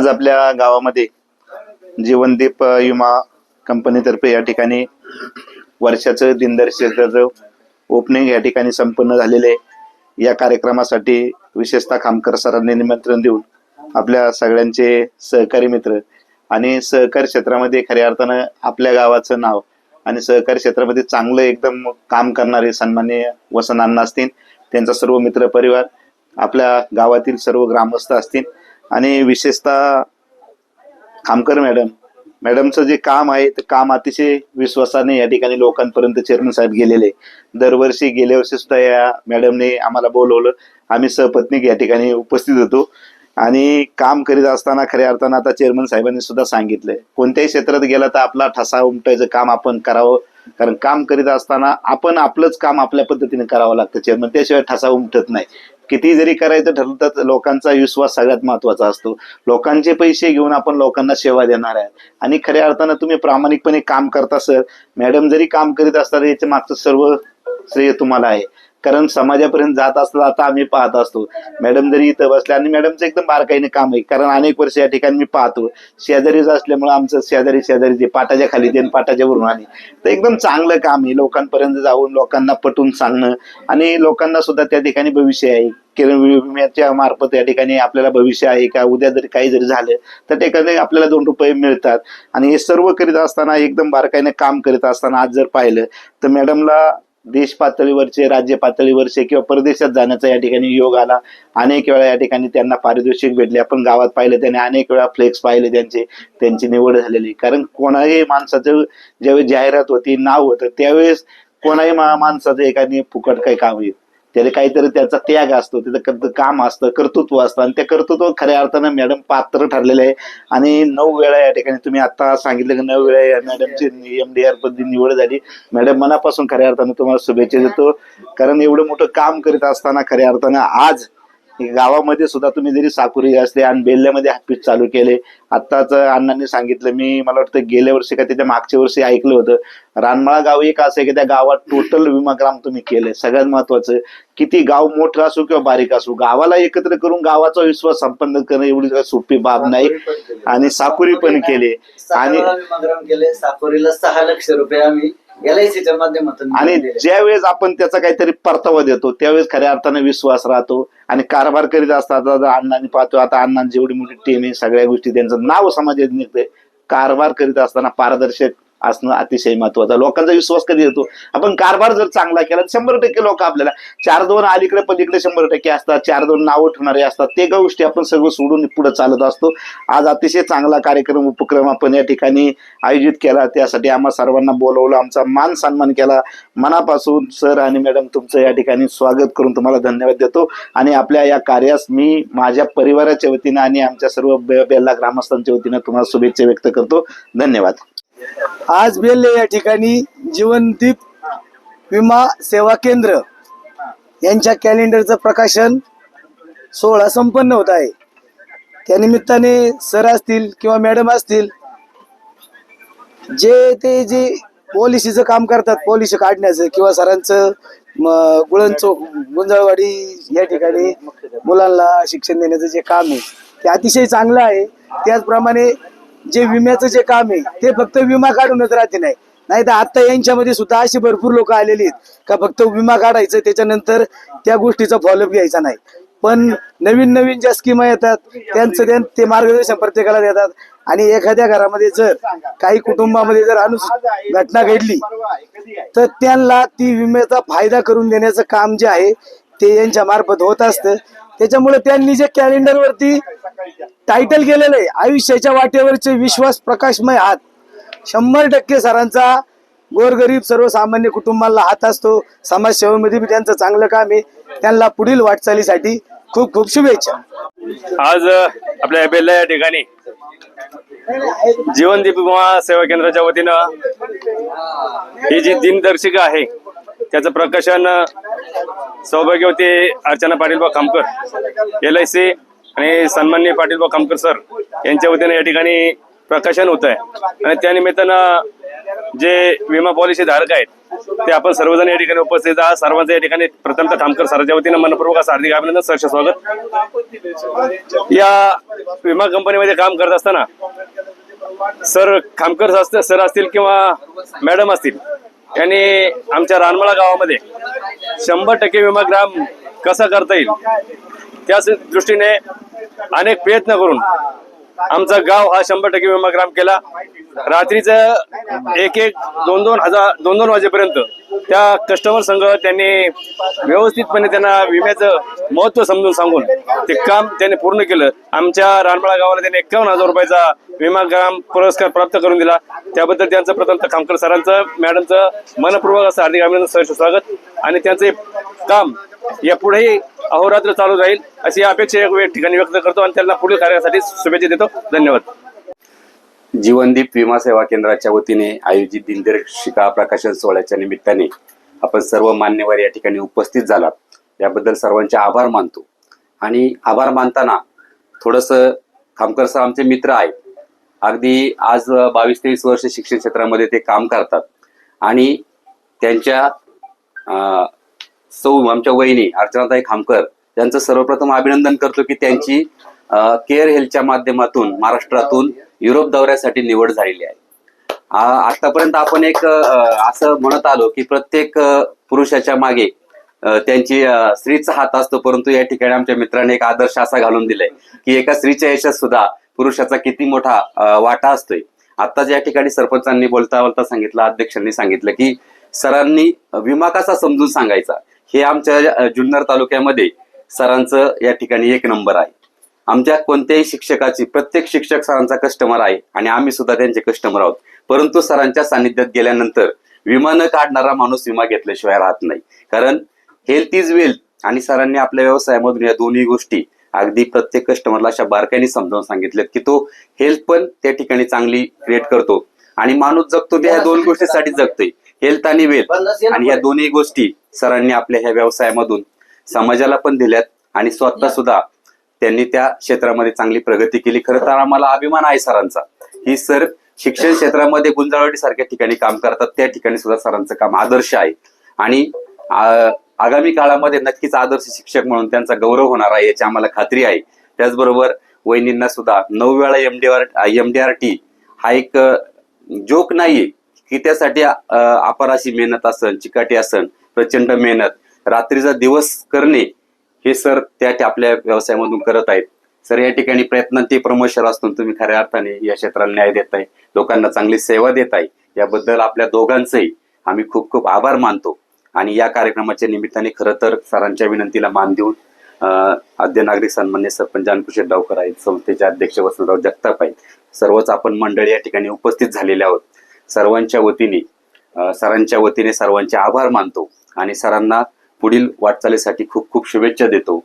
आज आपल्या गावामध्ये जीवनदीप विमा कंपनीतर्फे या ठिकाणी वर्षाचं दिनदर्शिकाचं ओपनिंग या ठिकाणी संपन्न झालेले आहे. या कार्यक्रमासाठी विशेषतः खामकर सरांनी निमंत्रण देऊन आपल्या सगळ्यांचे सहकारी मित्र आणि सहकारी क्षेत्रामध्ये खऱ्या अर्थानं आपल्या गावाचं नाव आणि सहकारी क्षेत्रामध्ये चांगलं एकदम काम करणारे सन्मान्य वसनांना असतील त्यांचा सर्व मित्र परिवार आपल्या गावातील सर्व ग्रामस्थ असतील आणि विशेषतः खामकर मॅडम. मॅडमचं जे काम आहे ते काम अतिशय विश्वासाने या ठिकाणी लोकांपर्यंत चेअरमन साहेब गेलेले. दरवर्षी गेल्या वर्षी सुद्धा या मॅडमने आम्हाला बोलवलं. आम्ही सहपत्नीक या ठिकाणी उपस्थित होतो. आणि काम करीत असताना खऱ्या अर्थानं आता चेअरमन साहेबांनी सुद्धा सांगितलंय. कोणत्याही क्षेत्रात गेला तर आपला ठसा उमटायचं काम आपण करावं. कारण काम करीत असताना आपण आपलंच काम आपल्या पद्धतीने करावं लागतं. चेअरमन त्याशिवाय ठसा उमटत नाही. किती जरी करायचं ठरलं तर लोकांचा विश्वास सगळ्यात महत्त्वाचा असतो. लोकांचे पैसे घेऊन आपण लोकांना सेवा देणार आहे. आणि खऱ्या अर्थानं तुम्ही प्रामाणिकपणे काम करता सर मॅडम जरी काम करीत असतात याच्या मागचं सर्व श्रेय तुम्हाला आहे. कारण समाजापर्यंत जात असताना आता आम्ही पाहत असतो. मॅडम जरी इथं बसल्या आणि मॅडमचं एकदम बारकाईने काम आहे. कारण अनेक वर्ष या ठिकाणी मी पाहतो. शेजारीच असल्यामुळे आमचं शेजारी शेजारी जे पाटाच्या खाली ते आणि पाटाच्या वरून आणि तर एकदम चांगलं काम आहे. लोकांपर्यंत जाऊन लोकांना पटवून सांगणं. आणि लोकांना सुद्धा त्या ठिकाणी भविष्य आहे. किरण विम्याच्या मार्फत या ठिकाणी आपल्याला भविष्य आहे का? उद्या जरी काही जरी झालं तर त्या ठिकाणी आपल्याला दोन रुपये मिळतात. आणि हे सर्व करीत असताना एकदम बारकाईने काम करीत असताना आज जर पाहिलं तर मॅडमला देश पातळीवरचे राज्य पातळीवरचे किंवा परदेशात जाण्याचा या ठिकाणी योग आला. अनेक वेळा या ठिकाणी त्यांना पारितोषिक भेटले. आपण गावात पाहिलं त्याने अनेक वेळा फ्लेक्स पाहिले त्यांचे त्यांची निवड झालेली. कारण कोणाही माणसाचं ज्यावेळी जाहिरात होती नाव होतं त्यावेळेस कोणाही माणसाचं एखादी फुकट काही काम येत त्याला काहीतरी त्याचा त्याग असतो त्याचं क- काम असतं कर्तृत्व असतं आणि त्या कर्तृत्व खऱ्या अर्थानं मॅडम पात्र ठरलेलं आहे. आणि नऊ वेळा या ठिकाणी तुम्ही आता सांगितलं की नऊ वेळा या मॅडमची एम डी आर पदी निवड झाली. मॅडम मनापासून खऱ्या अर्थानं तुम्हाला शुभेच्छा देतो. कारण एवढं मोठं काम करीत असताना खऱ्या अर्थानं आज गावामध्ये सुद्धा तुम्ही जरी साकुरी असले आणि बेल्ल्यामध्ये हातपीठ चालू केले आत्ताच अण्णांनी सांगितलं मी मला वाटतं गेल्या वर्षी का त्याच्या मागच्या वर्षी ऐकलं होतं रानमाळा गाव एक असं आहे की त्या गावात टोटल विमाग्राम तुम्ही केलंय. सगळ्यात महत्वाचं किती गाव मोठं असो किंवा बारीक असो गावाला एकत्र करून गावाचा विश्वास संपन्न करणं एवढी सोपी बाब नाही. आणि साकुरी पण केले. आणि आणि केले साकोरीला सहा लक्ष रुपये आम्ही एलआयसीच्या माध्यमातून आणि दिले. ज्या वेळेस आपण त्याचा काहीतरी परतावा देतो त्यावेळेस खऱ्या अर्थाने विश्वास राहतो आणि कारभार करीत असतात अण्णांनी पाहतो आता अण्णांची एवढी मोठी टीम आहे सगळ्या गोष्टी त्यांचं नाव समाजात निघतंय कारभार करीत असताना पारदर्शक असणं अतिशय महत्वाचं. लोकांचा विश्वास कधी येतो? आपण कारभार जर चांगला केला तर शंभर टक्के लोक आपल्याला चार दोन अलीकडे पलीकडे शंभर टक्के असतात चार दोन नावं ठेवणारे असतात ते गोष्टी आपण सगळं सोडून पुढे चालत असतो. आज अतिशय चांगला कार्यक्रम उपक्रम आपण या ठिकाणी आयोजित केला. त्यासाठी आम्हा सर्वांना बोलवलं आमचा मान सन्मान केला. मनापासून सर आणि मॅडम तुमचं या ठिकाणी स्वागत करून तुम्हाला धन्यवाद देतो. आणि आपल्या या कार्यास मी माझ्या परिवाराच्या वतीनं आणि आमच्या सर्व बे- बेल्ला ग्रामस्थांच्या वतीनं तुम्हाला शुभेच्छा व्यक्त करतो. धन्यवाद. आज बेल्ले या ठिकाणी जीवनदीप विमा सेवा केंद्र यांच्या कॅलेंडरचं प्रकाशन सोहळा संपन्न होत आहे. त्यानिमित्ताने सर असतील किंवा मॅडम असतील जे ते जे पॉलिसीचं काम करतात पॉलिसी काढण्याचं किंवा सरांचं गुळण चौक गुंजळवाडी या ठिकाणी मुलांना शिक्षण देण्याचं जे काम आहे ते अतिशय चांगलं आहे. त्याचप्रमाणे जे विम्याचं जे काम आहे ते फक्त विमा काढूनच राहते नाही. नाही तर आता यांच्यामध्ये सुद्धा अशी भरपूर लोक आलेली आहेत का फक्त विमा काढायचं त्याच्यानंतर त्या गोष्टीचा फॉलोअप घ्यायचा नाही. पण नवीन नवीन ज्या स्कीमा येतात त्यांचं ते मार्गदर्शन प्रत्येकाला देतात. आणि एखाद्या घरामध्ये जर काही कुटुंबामध्ये जर अनु घटना घडली तर त्यांना ती विम्याचा फायदा करून देण्याचं काम जे आहे ते यांच्या मार्फत होत असतं. त्याच्यामुळे त्यांनी जे कॅलेंडरवरती टायटल केलेलं आहे आयुष्याच्या वाटेवरचे विश्वास प्रकाशमय हात शंभर टक्के सरांचा गोरगरीब सर्वसामान्य कुटुंबाला हात असतो. समाजसेवेमध्ये बी त्यांचं चांगलं काम आहे. त्यांना पुढील वाटचालीसाठी खूप खूप शुभेच्छा. आज आपल्या बेल्ला या ठिकाणी जीवनदीप विमा सेवा केंद्राच्या वतीनं ही जी दिनदर्शिका आहे त्याचं प्रकाशन सौभाग्यवती अर्चना पाटील बा खामकर एल आय सी आणि सन्माननीय पाटील बा खामकर सर यांच्या वतीनं या ठिकाणी प्रकाशन होत आहे आणि त्यानिमित्तानं जे विमा पॉलिसी धारक आहेत ते आपण सर्वजण या ठिकाणी उपस्थित आहात. सर्वांचं या ठिकाणी प्रथमतः खामकर सरांच्या वतीनं मनपूर्वक असं हार्दिक अभिनंदन सरचे स्वागत. या विमा कंपनीमध्ये काम करत असताना सर खामकर असतं सर असतील किंवा मॅडम असतील यांनी आमच्या रानमळा गावामध्ये शंभर टक्के विमा ग्राम कसा करता येईल त्याच दृष्टीने अनेक प्रयत्न करून आमचा गाव हा शंभर टक्के विमा ग्राम केला. रात्रीचं एक एक दोन दोन हजार दोन दोन वाजेपर्यंत त्या कस्टमर संघ त्यांनी व्यवस्थितपणे त्यांना विम्याचं महत्त्व समजून सांगून ते काम त्यांनी पूर्ण केलं. आमच्या रानपाळा गावाला त्यांनी एकावन्न हजार रुपयाचा विमा ग्राम पुरस्कार प्राप्त करून दिला. त्याबद्दल त्यांचं प्रथम खामकर सरांचं मॅडमचं मनपूर्वक असं हार्दिक अभिनंदन सहर्ष स्वागत. आणि त्यांचं काम यापुढेही अहोरात्र चालू राहील अशी अपेक्षा एक ठिकाणी व्यक्त करतो आणि त्यांना पुढील कार्यासाठी शुभेच्छा देतो. धन्यवाद. जीवनदीप विमा सेवा केंद्राच्या वतीने आयोजित दिनदर्शिका प्रकाशन सोहळ्याच्या निमित्ताने आपण सर्व मान्यवर या ठिकाणी उपस्थित झालात. याबद्दल सर्वांचे आभार मानतो. आणि आभार मानताना थोडंसं खामकर सर आमचे मित्र आहेत. अगदी आज बावीस तेवीस वर्ष शिक्षण क्षेत्रामध्ये ते काम करतात. आणि त्यांच्या सौ आमच्या वहिनी अर्चनाताई खामकर यांचं सर्वप्रथम अभिनंदन करतो की त्यांची केअर हेल्थच्या माध्यमातून महाराष्ट्रातून युरोप दौऱ्यासाठी निवड झालेली आहे. आतापर्यंत आपण एक असं म्हणत आलो की प्रत्येक पुरुषाच्या मागे त्यांची स्त्रीचा हात असतो परंतु या ठिकाणी आमच्या मित्राने एक आदर्श असा घालून दिलाय की एका स्त्रीच्या यशात सुद्धा पुरुषाचा किती मोठा वाटा असतोय. आताच या ठिकाणी सरपंचांनी बोलता बोलता सांगितलं अध्यक्षांनी सांगितलं की सरांनी विमा कसा समजून सांगायचा? हे आमच्या जुन्नर तालुक्यामध्ये सरांचं या ठिकाणी एक नंबर आहे. आमच्या कोणत्याही शिक्षकाची प्रत्येक शिक्षक सरांचा कस्टमर आहे आणि आम्ही सुद्धा त्यांचे कस्टमर आहोत. परंतु सरांच्या सानिध्यात गेल्यानंतर विमा न काढणारा माणूस विमा घेतल्याशिवाय राहत नाही. कारण हेल्थ इज वेल्थ आणि सरांनी आपल्या व्यवसायामधून या दोन्ही गोष्टी अगदी प्रत्येक कस्टमरला अशा बारकाईने समजावून सांगितल्यात की तो हेल्थ पण त्या ठिकाणी चांगली क्रिएट करतो आणि माणूस जगतो ते ह्या दोन गोष्टीसाठी जगतोय. हेल्थ आणि वेल्थ आणि या दोन्ही गोष्टी सरांनी आपल्या ह्या व्यवसायामधून समाजाला पण दिल्यात आणि स्वतः सुद्धा त्यांनी त्या क्षेत्रामध्ये चांगली प्रगती केली. खरं तर आम्हाला अभिमान आहे सरांचा. ही सर शिक्षण क्षेत्रामध्ये गुंजाळवाडी सारख्या ठिकाणी काम करतात त्या ठिकाणी सुद्धा सरांचं काम आदर्श आहे. आणि आगामी काळामध्ये नक्कीच आदर्श शिक्षक म्हणून त्यांचा गौरव होणार आहे याची आम्हाला खात्री आहे. त्याचबरोबर वहिनींना सुद्धा नऊ वेळा एमडीआर एमडीआर टी हा एक जोक नाहीये की त्यासाठी अपराशी मेहनत असन चिकाटी असन प्रचंड मेहनत रात्रीचा दिवस करणे हे सर त्या त्या आपल्या व्यवसायामधून करत आहेत. सर या ठिकाणी प्रयत्न ते प्रमोशन असून तुम्ही खऱ्या अर्थाने या क्षेत्राला न्याय देत आहे. लोकांना चांगली सेवा देत आहे. याबद्दल आपल्या दोघांचंही आम्ही खूप खूप आभार मानतो. आणि या कार्यक्रमाच्या निमित्ताने खरं तर सरांच्या विनंतीला मान देऊन आद्य नागरिक सन्मान्य सरपंच जानकुशेठ डावकर आहेत संस्थेचे अध्यक्ष वसंतराव जगताप आहेत. सर्वच आपण मंडळी या ठिकाणी उपस्थित झालेले आहोत. सर्वांच्या वतीने सरांच्या वतीने सर्वांचे आभार मानतो. आणि सरांना पुढील वाटचालीसाठी खूप खूप शुभेच्छा देतो.